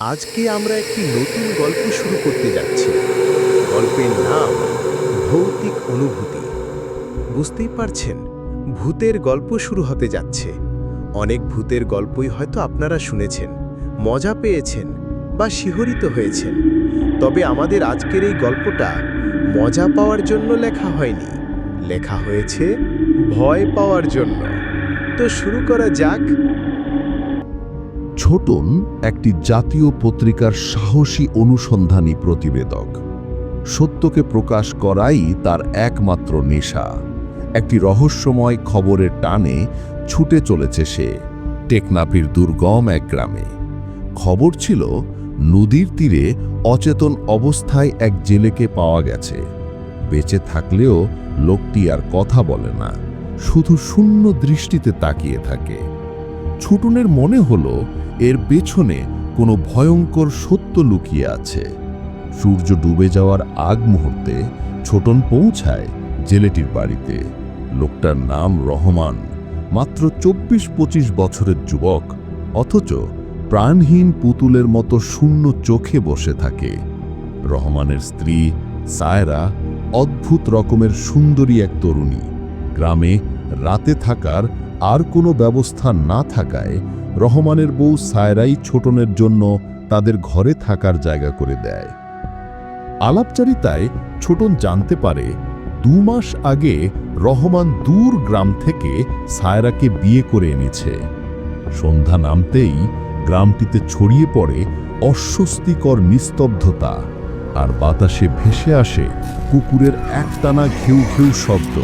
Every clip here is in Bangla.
আজকে আমরা একটি নতুন গল্প শুরু করতে যাচ্ছি। গল্পের নাম ভৌতিক অনুভূতি। বুঝতেই পারছেন, ভূতের গল্প শুরু হতে যাচ্ছে। অনেক ভূতের গল্পই হয়তো আপনারা শুনেছেন, মজা পেয়েছেন বা শিহরিত হয়েছেন। তবে আমাদের আজকের এই গল্পটা মজা পাওয়ার জন্য লেখা হয়নি। লেখা হয়েছে ভয় পাওয়ার জন্য। তো শুরু করা যাক। ছোটন একটি জাতীয় পত্রিকার সাহসী অনুসন্ধানী প্রতিবেদক। সত্যকে প্রকাশ করাই তার একমাত্র নেশা। একটি রহস্যময় খবরের টানে ছুটে চলেছে সে, টেকনাফির দুর্গম এক গ্রামে। খবর ছিল, নদীর তীরে অচেতন অবস্থায় এক জেলেকে পাওয়া গেছে। বেঁচে থাকলেও লোকটি আর কথা বলে না, শুধু শূন্য দৃষ্টিতে তাকিয়ে থাকে। ছুটনের মনে হলো এর পেছনে কোনো ভয়ঙ্কর সত্য লুকিয়ে আছে। সূর্য ডুবে যাওয়ার আগ মুহূর্তে ছোটন পৌঁছায় জেলেটির বাড়িতে। লোকটার নাম রহমান। মাত্র চব্বিশ পঁচিশ বছরের যুবক, অথচ প্রাণহীন পুতুলের মতো শূন্য চোখে বসে থাকে। রহমানের স্ত্রী সায়রা অদ্ভুত রকমের সুন্দরী এক তরুণী। গ্রামে রাতে থাকার আর কোনো ব্যবস্থা না থাকায় রহমানের বউ সায়রাই ছোটনের জন্য তাদের ঘরে থাকার জায়গা করে দেয়। আলাপচারিতায় ছোটন জানতে পারে, দু মাস আগে রহমান দূর গ্রাম থেকে সায়রাকে বিয়ে করে এনেছে। সন্ধ্যা নামতেই গ্রামটিতে ছড়িয়ে পড়ে অস্বস্তিকর নিস্তব্ধতা আর বাতাসে ভেসে আসে কুকুরের একটানা ঘেউ ঘেউ শব্দ।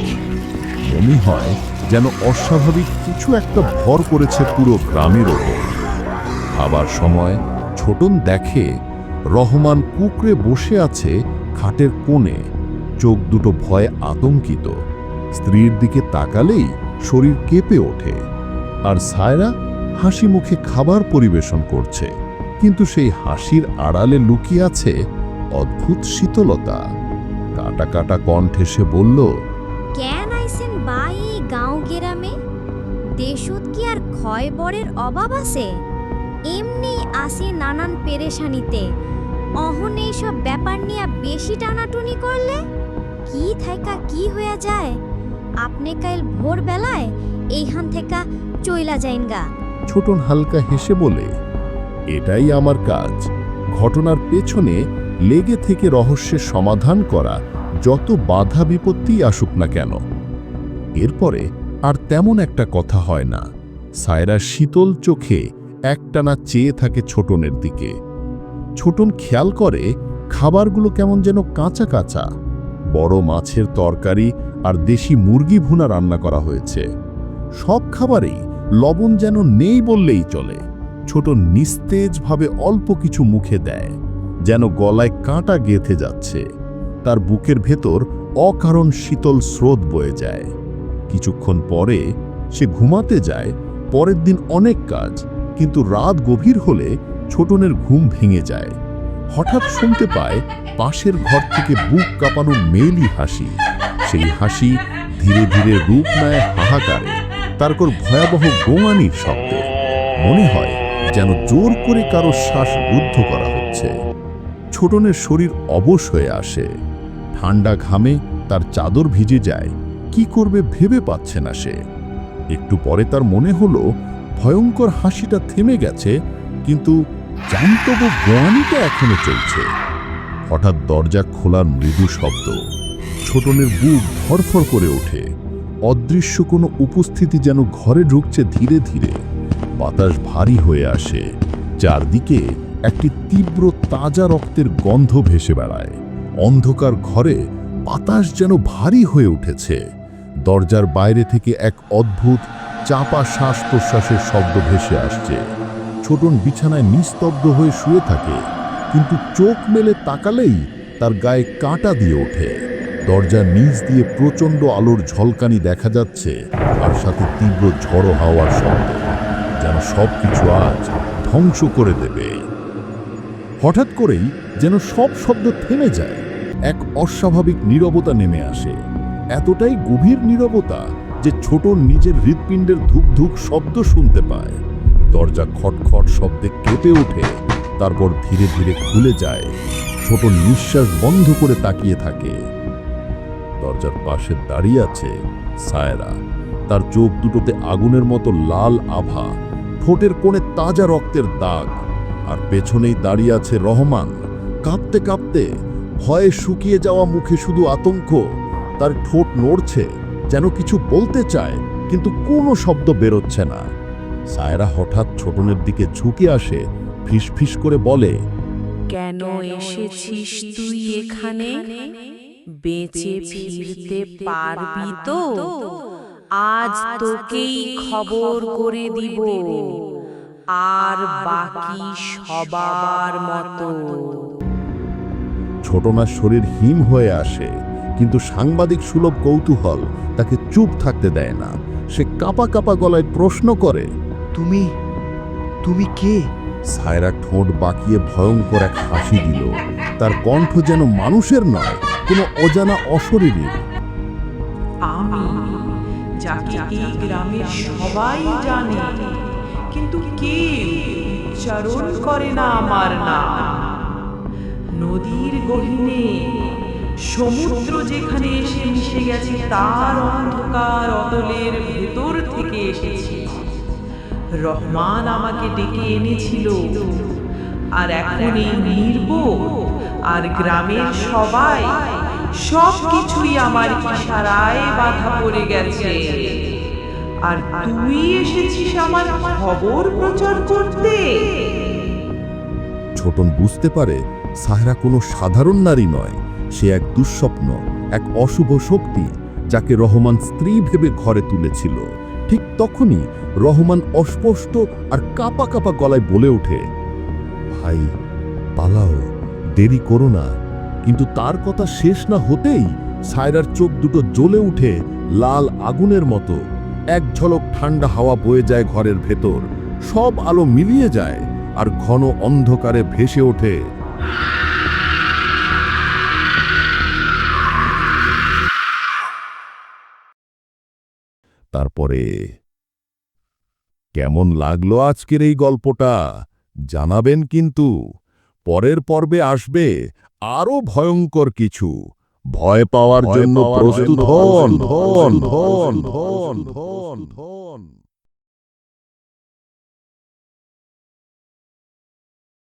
মনে হয় যেন অস্বাভাবিক কিছু একটা ভর করেছে পুরো গ্রামের ওপর। খাবার সময় ছোটন দেখে রহমান কুকরে বসে আছে খাটের কোণে। চোখ দুটো ভয়ে আতঙ্কিত। স্ত্রীর দিকে তাকালেই শরীর কেঁপে ওঠে। আর সায়রা হাসি মুখে খাবার পরিবেশন করছে। কিন্তু সেই হাসির আড়ালে লুকিয়ে আছে অদ্ভুত শীতলতা। কাটা কাটা কণ্ঠে সে বলল, কেন এই গাঁও গেরামে দেশত কি আর ক্ষয় বরের অভাব আছে? এমনি আসে নানান পেরেশানিতে। অহন এইসব ব্যাপার নিয়ে বেশি টানাটুনি করলে? কি থাইকা কি হয়ে যায়? আপনি কাল ভোরবেলায় এইখান থেকে চইলা যাইন গা। ছোটন হালকা হেসে বলে, এটাই আমার কাজ। ঘটনার পেছনে লেগে থেকে রহস্যের সমাধান করা যত বাধা বিপত্তি আসুক না কেন। এরপরে আর তেমন একটা কথা হয় না। সায়রা শীতল চোখে একটানা চেয়ে থাকে ছোটনের দিকে। ছোটন খেয়াল করে খাবারগুলো কেমন যেন কাঁচা কাঁচা। বড় মাছের তরকারি আর দেশি মুরগি ভুনা রান্না করা হয়েছে। সব খাবারেই লবণ যেন নেই বললেই চলে। ছোট নিস্তেজভাবে অল্প কিছু মুখে দেয়, যেন গলায় কাঁটা গেঁথে যাচ্ছে। তার বুকের ভেতর অকারণ শীতল স্রোত বয়ে যায়। কিছুক্ষণ পরে সে ঘুমাতে যায়, পরের দিন অনেক কাজ, কিন্তু রাত গভীর হলে ছোটনের ঘুম ভেঙে যায়। হঠাৎ শুনতে পায় পাশের ঘর থেকে বুক কাঁপানো মেলি হাসি। সেই হাসি ধীরে ধীরে রূপ নেয় হাহাকারে তারপর ভয়াবহ গোঙানির শব্দে। মনে হয় যেন জোর করে কারও শ্বাস রুদ্ধ করা হচ্ছে। ছোটনের শরীর অবশ হয়ে আসে। ঠান্ডা ঘামে তার চাদর ভিজে যায়। কি করবে ভেবে পাচ্ছে না সে। একটু পরে তার মনে হলো, ভয়ঙ্কর হাসিটা থেমে গেছে, কিন্তু জান্তব গোয়ানিটা এখনও চলছে। হঠাৎ দরজা খোলার মৃদু শব্দ। ছোটনের বুক ধরফর করে ওঠে। অদৃশ্য কোনো উপস্থিতি যেন ঘরে ঢুকছে ধীরে ধীরে। বাতাস ভারী হয়ে আসে। চারদিকে একটি তীব্র তাজা রক্তের গন্ধ ভেসে বেড়ায়। অন্ধকার ঘরে বাতাস যেন ভারী হয়ে উঠেছে। দরজার বাইরে থেকে এক অদ্ভুত চাপা শ্বাস প্রশ্বাসের শব্দ ভেসে আসছে। ছোটন বিছানায় নিস্তব্ধ হয়ে শুয়ে থাকে, কিন্তু চোখ মেলে তাকালেই তার গায়ে কাঁটা দিয়ে ওঠে। দরজার নিচ দিয়ে প্রচণ্ড আলোর ঝলকানি দেখা যাচ্ছে, আর সাথে তীব্র ঝড়ো হাওয়ার শব্দ, যেন সব কিছু আজ ধ্বংস করে দেবে। হঠাৎ করেই যেন সব শব্দ থেমে যায়। এক অস্বাভাবিক নীরবতা নেমে আসে। এতটাই গভীর নীরবতা যে ছোট নিজের হৃৎপিণ্ডের ধুক ধুক শব্দ শুনতে পায়। দরজা খটখট শব্দে কেঁপে ওঠে, তারপর ধীরে ধীরে খুলে যায়। ছোট নিঃশ্বাস বন্ধ করে তাকিয়ে থাকে। দরজার পাশে দাঁড়িয়ে আছে সায়রা। তার চোখ দুটোতে আগুনের মতো লাল আভা, ঠোঁটের কোণে তাজা রক্তের দাগ, আর পেছনেই দাঁড়িয়ে আছে রহমান। কাঁপতে কাঁপতে ভয়ে শুকিয়ে যাওয়া মুখে শুধু আতঙ্ক। তার ঠোঁট নড়ছে যেন কিছু বলতে চায় কিন্তু কোনো শব্দ বেরোচ্ছে না। সায়রা হঠাৎ ছোটনের দিকে ঝুঁকে আসে ফিসফিস করে বলে কেন এসেছিস তুই এখানে? বেঁচে ফিরতে পারবি তো? আজ তোকেই খবর করে দিব। আর বাকি সবার মতো। ছোটনার শরীর হিম হয়ে আসে। কিন্তু সাংবাদিক সুলভ কৌতূহল তাকে চুপ থাকতে দেয় না। সে কাপা কাপা গলায় প্রশ্ন করে তুমি তুমি কে? সায়রা ঠোঁট বাঁকিয়ে ভয়ঙ্কর এক হাসি দিল। তার কণ্ঠ যেন মানুষের নয় কোনো অজানা অশরীরীর। আমি যাকে এই গ্রামের সবাই জানে কিন্তু কে উচ্চারণ করে না আমার নাম। নদীর গহীনে সমুদ্র যেখানে এসে মিশে গেছে তার অন্ধকার অতলের ভেতর থেকে এসেছি। রহমান আমাকে ডেকে এনেছিল। আর এখন এই নির্বোধ আর গ্রামের সবাই সব কিছুই আমার ইশারায় বাধা পড়ে গেছে। আর তুই এসেছিস আমার খবর প্রচার করতে। ছোটন বুঝতে পারে সাহরা কোনো সাধারণ নারী নয়। সে এক দুঃস্বপ্ন, এক অশুভ শক্তি যাকে রহমান স্ত্রী ভেবে ঘরে তুলেছিল। ঠিক তখনই রহমান অস্পষ্ট আর কাপা কাপা গলায় বলে ওঠে, ভাই, পালাও, দেরি করো না। কিন্তু তার কথা শেষ না হতেই সায়রার চোখ দুটো জ্বলে উঠে লাল আগুনের মতো। এক ঝলক ঠান্ডা হাওয়া বয়ে যায় ঘরের ভেতর। সব আলো মিলিয়ে যায় আর ঘন অন্ধকারে ভেসে ওঠে। তারপরে কেমন লাগল আজকের এই গল্পটা? জানাবেন কিন্তু। পরের পর্বে আসবে আরও ভয়ঙ্কর কিছু। ভয় পাওয়ার জন্য প্রস্তুত ধন ধন ধন ধন ধন হন।